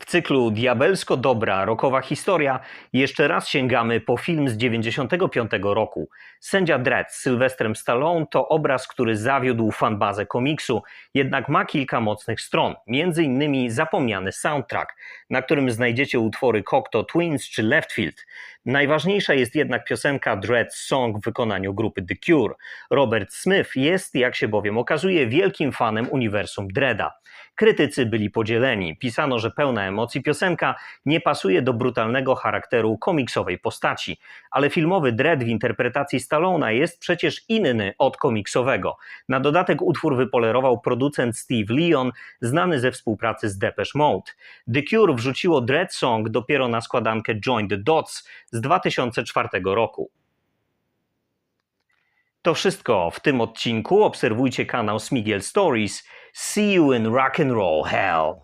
W cyklu Diabelsko dobra rokowa historia jeszcze raz sięgamy po film z 95 roku. Sędzia Dredd z Sylwestrem Stallone to obraz, który zawiódł fanbazę komiksu, jednak ma kilka mocnych stron, innymi zapomniany soundtrack, na którym znajdziecie utwory Cocteau Twins czy Leftfield. Najważniejsza jest jednak piosenka Dread Song w wykonaniu grupy The Cure. Robert Smith jest, jak się bowiem okazuje, wielkim fanem uniwersum Dreada. Krytycy byli podzieleni. Pisano, że pełna emocji piosenka nie pasuje do brutalnego charakteru komiksowej postaci, ale filmowy Dread w interpretacji Stallona jest przecież inny od komiksowego. Na dodatek utwór wypolerował producent Steve Leon, znany ze współpracy z Depeche Mode. The Cure wrzuciło Dread Song dopiero na składankę Join the Dots z 2004 roku. To wszystko w tym odcinku. Obserwujcie kanał Smigel Stories. See you in rock and roll hell.